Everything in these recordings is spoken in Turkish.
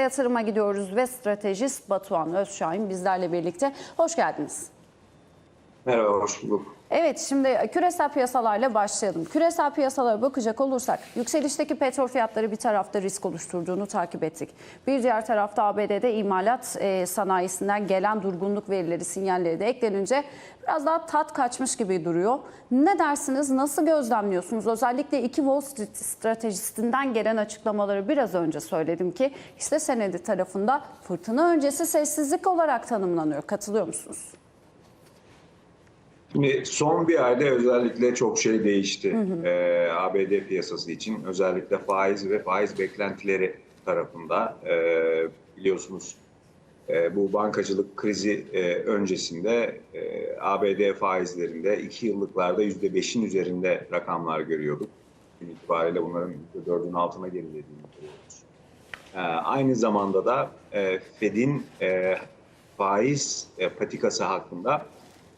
Yatırıma gidiyoruz ve stratejist Batuhan Özşahin bizlerle birlikte. Hoş geldiniz. Merhaba, hoş bulduk. Evet şimdi küresel piyasalarla başlayalım. Küresel piyasalara bakacak olursak yükselişteki petrol fiyatları bir tarafta risk oluşturduğunu takip ettik. Bir diğer tarafta ABD'de imalat e, sanayisinden gelen durgunluk verileri, sinyalleri de eklenince biraz daha tat kaçmış gibi duruyor. Ne dersiniz? Nasıl gözlemliyorsunuz? Özellikle iki Wall Street stratejistinden gelen açıklamaları biraz önce söyledim ki hisse senedi tarafında fırtına öncesi sessizlik olarak tanımlanıyor. Katılıyor musunuz? Şimdi son bir ayda özellikle çok şey değişti Ee, ABD piyasası için. Özellikle faiz ve faiz beklentileri tarafında Ee, biliyorsunuz e, bu bankacılık krizi e, öncesinde e, ABD faizlerinde iki yıllıklarda yüzde beşin üzerinde rakamlar görüyorduk. Gün itibariyle bunların yüzde dördün altına gerilediğini görüyoruz. Ee, aynı zamanda da e, Fed'in e, faiz e, patikası hakkında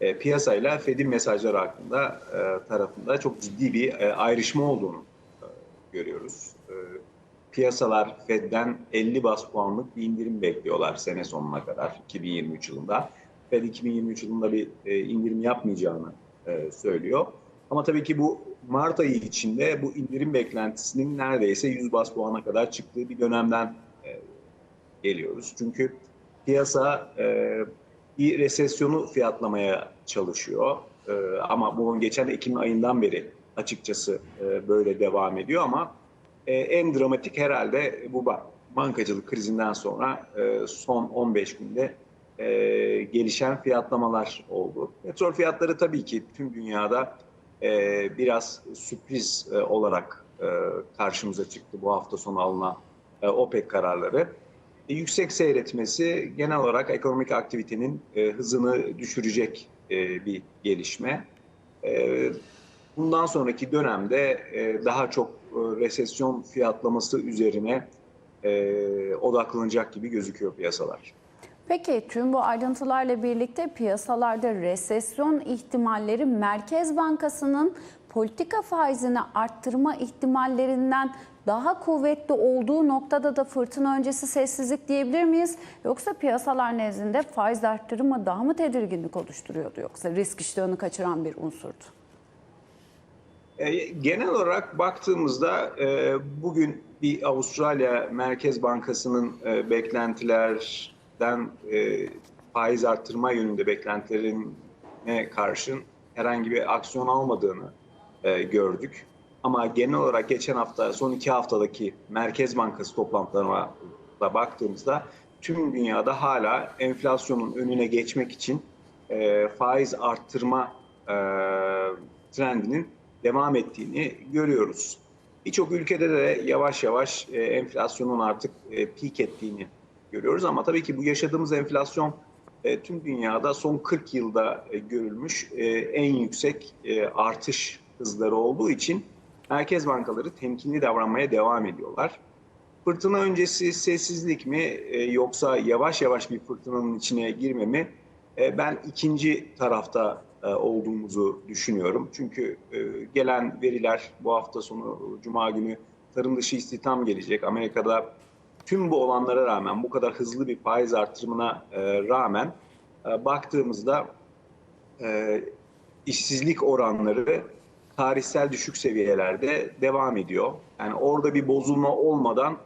e, piyasayla Fed'in mesajları hakkında e, tarafında çok ciddi bir e, ayrışma olduğunu e, görüyoruz. E, piyasalar Fed'den 50 bas puanlık bir indirim bekliyorlar sene sonuna kadar 2023 yılında. Fed 2023 yılında bir e, indirim yapmayacağını e, söylüyor. Ama tabii ki bu Mart ayı içinde bu indirim beklentisinin neredeyse 100 bas puana kadar çıktığı bir dönemden e, geliyoruz. Çünkü piyasa e, bir resesyonu fiyatlamaya çalışıyor. E, ama bunun geçen Ekim ayından beri açıkçası e, böyle devam ediyor ama e, en dramatik herhalde bu ba- bankacılık krizinden sonra e, son 15 günde e, gelişen fiyatlamalar oldu. Petrol fiyatları tabii ki tüm dünyada e, biraz sürpriz e, olarak e, karşımıza çıktı bu hafta sonu alınan e, OPEC kararları. E, yüksek seyretmesi genel olarak ekonomik aktivitenin e, hızını düşürecek e, bir gelişme. E, bundan sonraki dönemde e, daha çok e, resesyon fiyatlaması üzerine e, odaklanacak gibi gözüküyor piyasalar. Peki tüm bu ayrıntılarla birlikte piyasalarda resesyon ihtimalleri Merkez Bankası'nın politika faizini arttırma ihtimallerinden daha kuvvetli olduğu noktada da fırtına öncesi sessizlik diyebilir miyiz? Yoksa piyasalar nezdinde faiz arttırımı daha mı tedirginlik oluşturuyordu yoksa risk iştahını kaçıran bir unsurdu? E, genel olarak baktığımızda e, bugün bir Avustralya Merkez Bankası'nın e, beklentilerden faiz arttırma yönünde beklentilerine karşın herhangi bir aksiyon almadığını e, gördük. Ama genel olarak geçen hafta, son iki haftadaki Merkez Bankası toplantılarına da baktığımızda tüm dünyada hala enflasyonun önüne geçmek için e, faiz arttırma e, trendinin devam ettiğini görüyoruz. Birçok ülkede de yavaş yavaş e, enflasyonun artık e, peak ettiğini görüyoruz ama tabii ki bu yaşadığımız enflasyon e, tüm dünyada son 40 yılda e, görülmüş e, en yüksek e, artış hızları olduğu için merkez bankaları temkinli davranmaya devam ediyorlar. Fırtına öncesi sessizlik mi e, yoksa yavaş yavaş bir fırtınanın içine girme mi? E, ben ikinci tarafta e, olduğumuzu düşünüyorum. Çünkü gelen veriler bu hafta sonu Cuma günü tarım dışı istihdam gelecek. Amerika'da tüm bu olanlara rağmen bu kadar hızlı bir faiz artırımına rağmen baktığımızda işsizlik oranları tarihsel düşük seviyelerde devam ediyor. Yani orada bir bozulma olmadan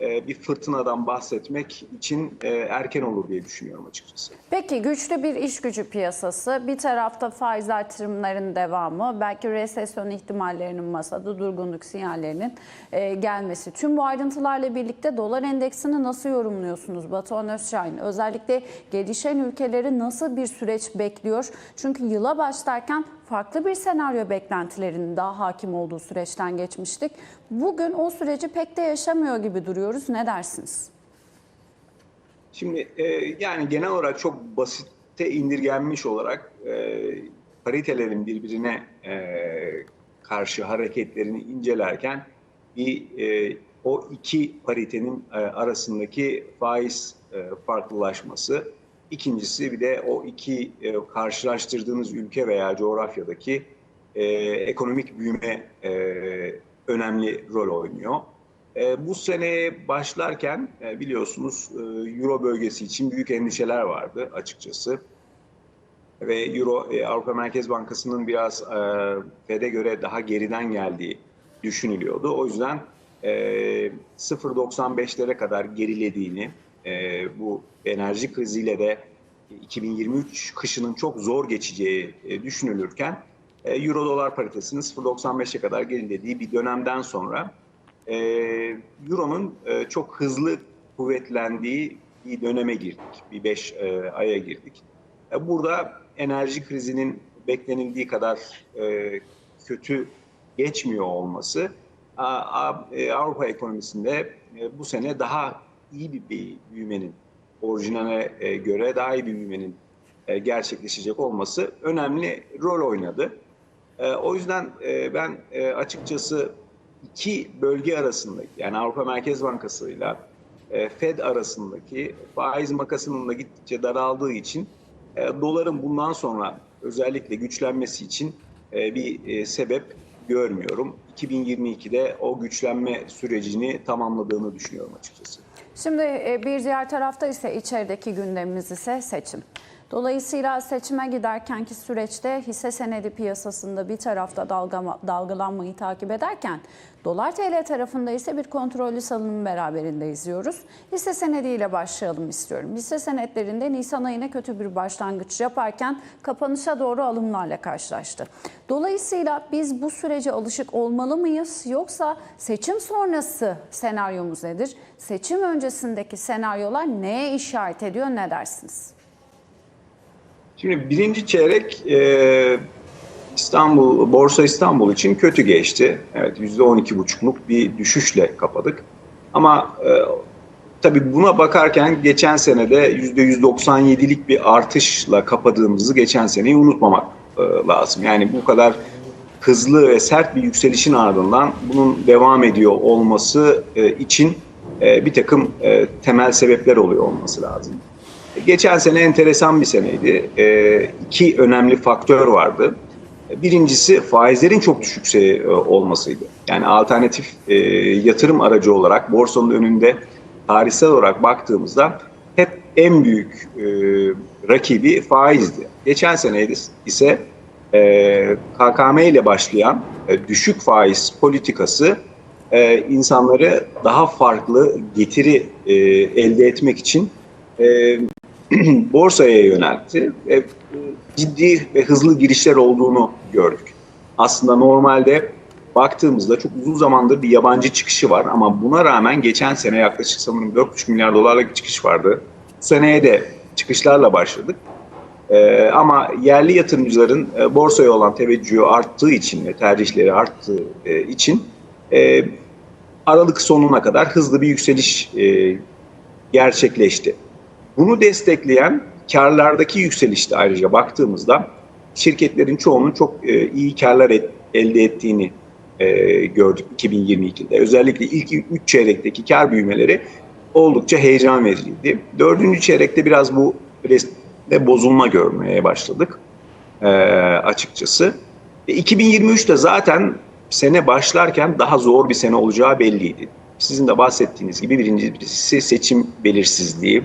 e, bir fırtınadan bahsetmek için e, erken olur diye düşünüyorum açıkçası. Peki güçlü bir iş gücü piyasası, bir tarafta faiz artırımların devamı, belki resesyon ihtimallerinin masada, durgunluk sinyallerinin e, gelmesi. Tüm bu ayrıntılarla birlikte dolar endeksini nasıl yorumluyorsunuz Batuhan Özşahin? Özellikle gelişen ülkeleri nasıl bir süreç bekliyor? Çünkü yıla başlarken farklı bir senaryo beklentilerinin daha hakim olduğu süreçten geçmiştik. Bugün o süreci pek de yaşamıyor gibi duruyoruz. Ne dersiniz? Şimdi e, yani genel olarak çok basitte indirgenmiş olarak e, paritelerin birbirine e, karşı hareketlerini incelerken bir e, o iki paritenin e, arasındaki faiz e, farklılaşması, ikincisi bir de o iki e, karşılaştırdığınız ülke veya coğrafyadaki e, ekonomik büyüme e, önemli rol oynuyor. E, bu seneye başlarken e, biliyorsunuz e, Euro bölgesi için büyük endişeler vardı açıkçası. Ve Euro e, Avrupa Merkez Bankası'nın biraz e, Fed'e göre daha geriden geldiği düşünülüyordu. O yüzden e, 0.95'lere kadar gerilediğini, e, bu enerji kriziyle de 2023 kışının çok zor geçeceği e, düşünülürken e, Euro dolar paritesinin 0.95'e kadar gerilediği bir dönemden sonra e, Euro'nun e, çok hızlı kuvvetlendiği bir döneme girdik. Bir 5 e, aya girdik. E, burada enerji krizinin beklenildiği kadar e, kötü geçmiyor olması e, Avrupa ekonomisinde e, bu sene daha iyi bir büyümenin orijinale e, göre daha iyi bir büyümenin e, gerçekleşecek olması önemli rol oynadı. E, o yüzden ben açıkçası iki bölge arasındaki yani Avrupa Merkez Bankası ile Fed arasındaki faiz makasının da gittikçe daraldığı için doların bundan sonra özellikle güçlenmesi için bir sebep görmüyorum. 2022'de o güçlenme sürecini tamamladığını düşünüyorum açıkçası. Şimdi e, bir diğer tarafta ise içerideki gündemimiz ise seçim. Dolayısıyla seçime giderkenki süreçte hisse senedi piyasasında bir tarafta dalgalanmayı takip ederken dolar TL tarafında ise bir kontrollü salınım beraberinde izliyoruz. Hisse senediyle başlayalım istiyorum. Hisse senetlerinde Nisan ayına kötü bir başlangıç yaparken kapanışa doğru alımlarla karşılaştı. Dolayısıyla biz bu sürece alışık olmalı mıyız yoksa seçim sonrası senaryomuz nedir? Seçim öncesindeki senaryolar neye işaret ediyor ne dersiniz? Şimdi birinci çeyrek e, İstanbul, Borsa İstanbul için kötü geçti. Evet yüzde on iki buçukluk bir düşüşle kapadık. Ama e, tabii buna bakarken geçen senede yüzde yüz doksan yedilik bir artışla kapadığımızı geçen seneyi unutmamak e, lazım. Yani bu kadar hızlı ve sert bir yükselişin ardından bunun devam ediyor olması e, için e, bir takım e, temel sebepler oluyor olması lazım. Geçen sene enteresan bir seneydi. E, iki önemli faktör vardı. Birincisi faizlerin çok düşük e, olmasıydı. Yani alternatif e, yatırım aracı olarak borsanın önünde tarihsel olarak baktığımızda hep en büyük e, rakibi faizdi. Geçen sene ise e, KKM ile başlayan e, düşük faiz politikası e, insanları daha farklı getiri e, elde etmek için e, borsaya yöneltti ve ciddi ve hızlı girişler olduğunu gördük. Aslında normalde baktığımızda çok uzun zamandır bir yabancı çıkışı var ama buna rağmen geçen sene yaklaşık sanırım 4,5 milyar dolarlık çıkış vardı. Seneye de çıkışlarla başladık. Ee, ama yerli yatırımcıların e, borsaya olan teveccühü arttığı için ve tercihleri arttığı e, için e, Aralık sonuna kadar hızlı bir yükseliş e, gerçekleşti. Bunu destekleyen karlardaki yükselişte ayrıca baktığımızda şirketlerin çoğunun çok e, iyi karlar et, elde ettiğini e, gördük 2022'de. Özellikle ilk 3 çeyrekteki kar büyümeleri oldukça heyecan vericiydi. Dördüncü çeyrekte biraz bu resme bozulma görmeye başladık e, açıkçası. E, 2023'te zaten sene başlarken daha zor bir sene olacağı belliydi. Sizin de bahsettiğiniz gibi birincisi seçim belirsizliği,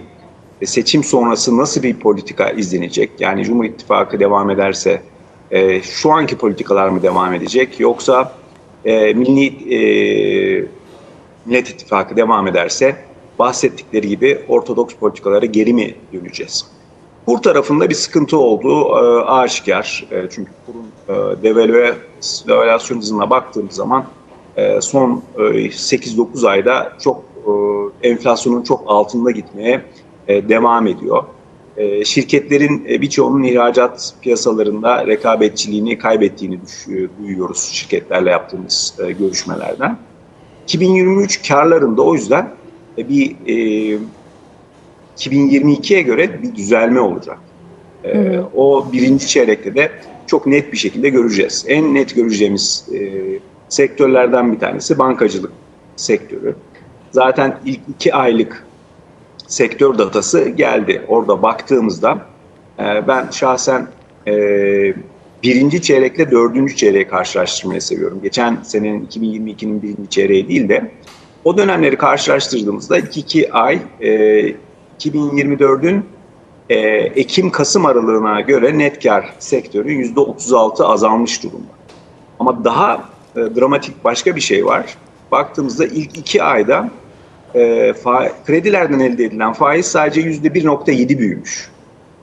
seçim sonrası nasıl bir politika izlenecek? Yani Cumhur İttifakı devam ederse e, şu anki politikalar mı devam edecek? Yoksa e, Milli e, Millet İttifakı devam ederse bahsettikleri gibi ortodoks politikalara geri mi döneceğiz? Kur tarafında bir sıkıntı olduğu e, aşikar. E, çünkü kurun e, devalüasyon hızına baktığımız zaman e, son e, 8-9 ayda çok e, enflasyonun çok altında gitmeye e, devam ediyor. E, şirketlerin e, birçoğunun ihracat piyasalarında rekabetçiliğini kaybettiğini duyuyoruz şirketlerle yaptığımız görüşmelerden. 2023 karlarında o yüzden bir 2022'ye göre bir düzelme olacak. O birinci çeyrekte de çok net bir şekilde göreceğiz. En net göreceğimiz sektörlerden bir tanesi bankacılık sektörü. Zaten ilk iki aylık sektör datası geldi. Orada baktığımızda e, ben şahsen e, birinci çeyrekle dördüncü çeyreği karşılaştırmayı seviyorum. Geçen senenin 2022'nin birinci çeyreği değil de O dönemleri karşılaştırdığımızda ilk iki ay e, 2024'ün e, Ekim-Kasım aralığına göre net kar sektörü %36 azalmış durumda. Ama daha dramatik başka bir şey var. Baktığımızda ilk iki ayda e, fa- kredilerden elde edilen faiz sadece %1.7 büyümüş.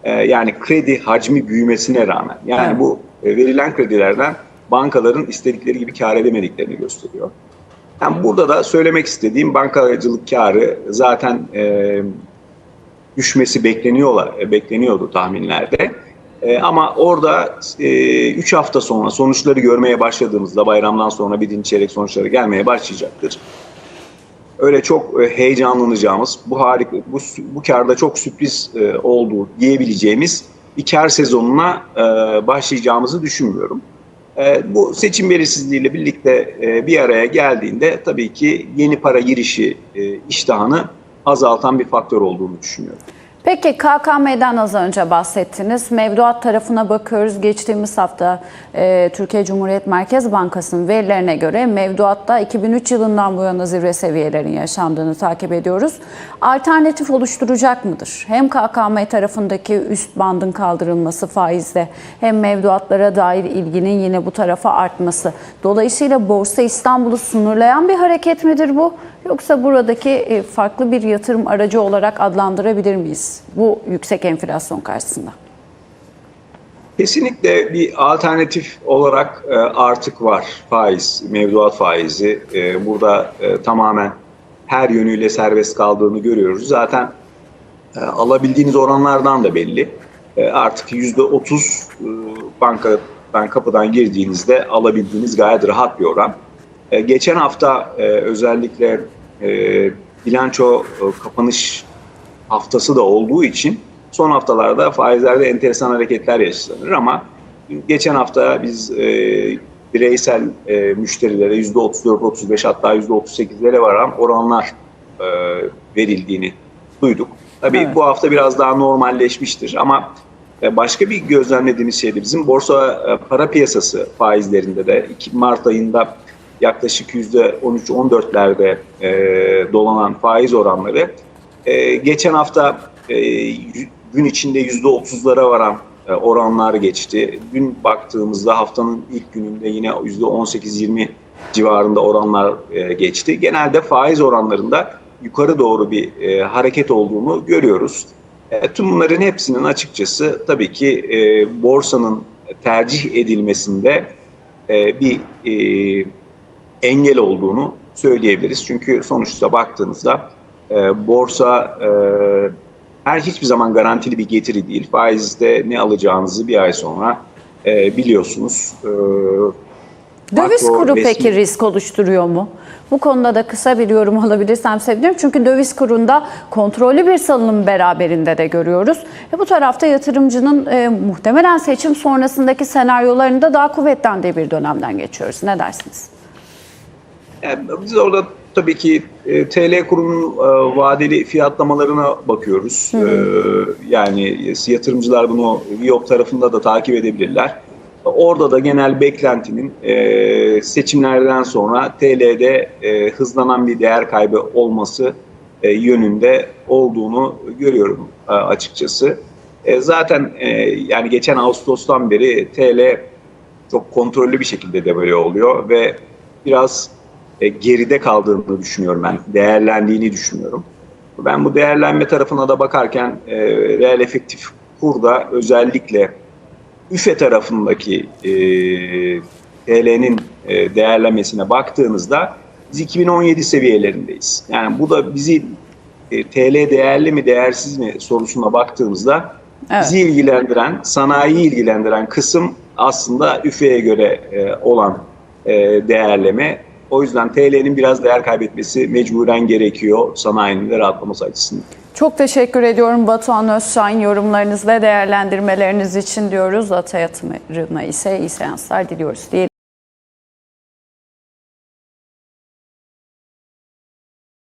E, yani kredi hacmi büyümesine rağmen. Yani Evet. bu e, verilen kredilerden bankaların istedikleri gibi kar edemediklerini gösteriyor. Yani burada da söylemek istediğim bankacılık karı zaten e, düşmesi bekleniyorlar, e, bekleniyordu tahminlerde. E, ama orada 3 hafta sonra sonuçları görmeye başladığımızda bayramdan sonra birinci çeyrek sonuçları gelmeye başlayacaktır. Öyle çok e, heyecanlanacağımız, bu harika, bu, bu karda çok sürpriz e, oldu diyebileceğimiz bir kar sezonuna e, başlayacağımızı düşünmüyorum. E, bu seçim belirsizliğiyle birlikte e, bir araya geldiğinde tabii ki yeni para girişi e, iştahını azaltan bir faktör olduğunu düşünüyorum. Peki KKM'den az önce bahsettiniz. Mevduat tarafına bakıyoruz. Geçtiğimiz hafta e, Türkiye Cumhuriyet Merkez Bankası'nın verilerine göre mevduatta 2003 yılından bu yana zirve seviyelerin yaşandığını takip ediyoruz. Alternatif oluşturacak mıdır? Hem KKM tarafındaki üst bandın kaldırılması faizde hem mevduatlara dair ilginin yine bu tarafa artması. Dolayısıyla Borsa İstanbul'u sınırlayan bir hareket midir bu? Yoksa buradaki e, farklı bir yatırım aracı olarak adlandırabilir miyiz bu yüksek enflasyon karşısında? Kesinlikle bir alternatif olarak e, artık var faiz, mevduat faizi. E, Burada tamamen her yönüyle serbest kaldığını görüyoruz. Zaten alabildiğiniz oranlardan da belli. Artık yüzde otuz bankadan kapıdan girdiğinizde alabildiğiniz gayet rahat bir oran. E, Geçen hafta e, özellikle e, bilanço e, kapanış haftası da olduğu için son haftalarda faizlerde enteresan hareketler yaşanır ama geçen hafta biz e, bireysel e, müşterilere %34-35 hatta %38'lere varan oranlar e, verildiğini duyduk. Tabii Evet. bu hafta biraz daha normalleşmiştir ama e, başka bir gözlemlediğimiz şey de bizim borsa e, para piyasası faizlerinde de 2 Mart ayında yaklaşık %13-14'lerde e, dolanan faiz oranları e, geçen hafta e, gün içinde %30'lara varan e, oranlar geçti. Dün baktığımızda haftanın ilk gününde yine %18-20 civarında oranlar e, geçti. Genelde faiz oranlarında yukarı doğru bir e, hareket olduğunu görüyoruz. E, tüm bunların hepsinin açıkçası tabii ki e, borsanın tercih edilmesinde e, bir e, engel olduğunu söyleyebiliriz. Çünkü sonuçta baktığınızda e, borsa e, her hiçbir zaman garantili bir getiri değil. Faizde ne alacağınızı bir ay sonra e, biliyorsunuz. E, Döviz kuru resmi- peki risk oluşturuyor mu? Bu konuda da kısa bir yorum alabilirsem sevinirim. Çünkü döviz kurunda kontrollü bir salınım beraberinde de görüyoruz. Ve bu tarafta yatırımcının e, muhtemelen seçim sonrasındaki senaryolarında daha kuvvetlendiği bir dönemden geçiyoruz. Ne dersiniz? Yani biz orada tabii ki e, TL kurunun e, vadeli fiyatlamalarına bakıyoruz. E, yani yatırımcılar bunu Viyop tarafında da takip edebilirler. Orada da genel beklentinin e, seçimlerden sonra TL'de e, hızlanan bir değer kaybı olması e, yönünde olduğunu görüyorum e, açıkçası. E, zaten e, yani geçen Ağustos'tan beri TL çok kontrollü bir şekilde devalüe oluyor ve biraz geride kaldığını düşünüyorum ben. Değerlendiğini düşünüyorum. Ben bu değerlenme tarafına da bakarken e, reel efektif kurda özellikle üfe tarafındaki e, TL'nin e, değerlemesine baktığınızda biz 2017 seviyelerindeyiz. Yani bu da bizi e, TL değerli mi değersiz mi sorusuna baktığımızda Evet. bizi ilgilendiren, sanayiyi ilgilendiren kısım aslında üfeye göre e, olan e, değerleme. O yüzden TL'nin biraz değer kaybetmesi mecburen gerekiyor sanayinin de rahatlaması açısından. Çok teşekkür ediyorum Batuhan Özşahin yorumlarınız ve değerlendirmeleriniz için diyoruz. Ata yatırımına ise iyi seanslar diliyoruz. Diyelim.